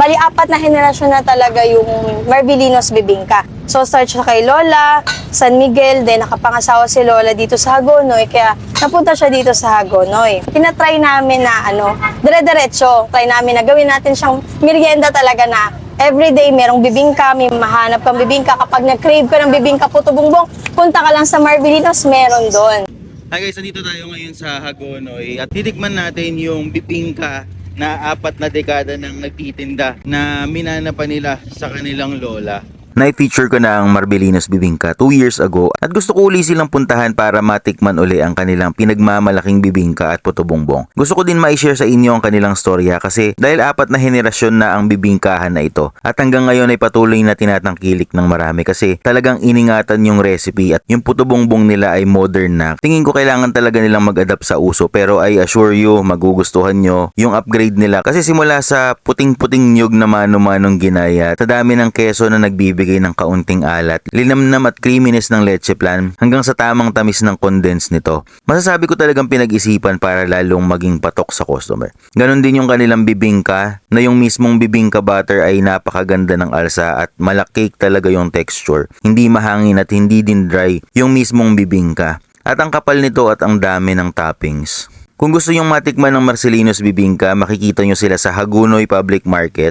Bali, apat na henerasyon na talaga yung Marvelinos Bibingka. So, start siya kay Lola, San Miguel, then nakapangasawa si Lola dito sa Hagonoy, kaya napunta siya dito sa Hagonoy. Tinatry namin na, ano, dire-diretso, try namin na gawin natin siyang merienda talaga na everyday merong bibingka, may mahanap kang bibingka. Kapag nag-crave ka ng bibingka puto bumbong, punta ka lang sa Marvelinos, meron doon. Hi guys, nandito tayo ngayon sa Hagonoy at titikman natin yung bibingka na apat na dekada nang nagtitinda na minana pa nila sa kanilang lola. Na-feature ko na ang Marbelinos Bibingka 2 years ago at gusto ko uli silang puntahan para matikman uli ang kanilang pinagmamalaking bibingka at puto bongbong. Gusto ko din ma-share sa inyo ang kanilang storya kasi dahil apat na henerasyon na ang bibingkahan na ito at hanggang ngayon ay patuloy na tinatangkilik ng marami kasi talagang iningatan yung recipe at yung puto bongbong nila ay modern na. Tingin ko kailangan talaga nilang mag-adapt sa uso pero I assure you magugustuhan nyo yung upgrade nila kasi simula sa puting-puting nyug na mano-manong ginaya sa dami ng keso na nagbibigay ng kaunting alat, linamnam at creaminess ng leche plan hanggang sa tamang tamis ng condense nito. Masasabi ko talagang pinag-isipan para lalong maging patok sa customer. Ganon din yung kanilang bibingka na yung mismong bibingka butter ay napakaganda ng alsa at malakik talaga yung texture. Hindi mahangin at hindi din dry yung mismong bibingka. At ang kapal nito at ang dami ng toppings. Kung gusto nyong matikman ng Marcelinos Bibingka, makikita nyo sila sa Hagunoy Public Market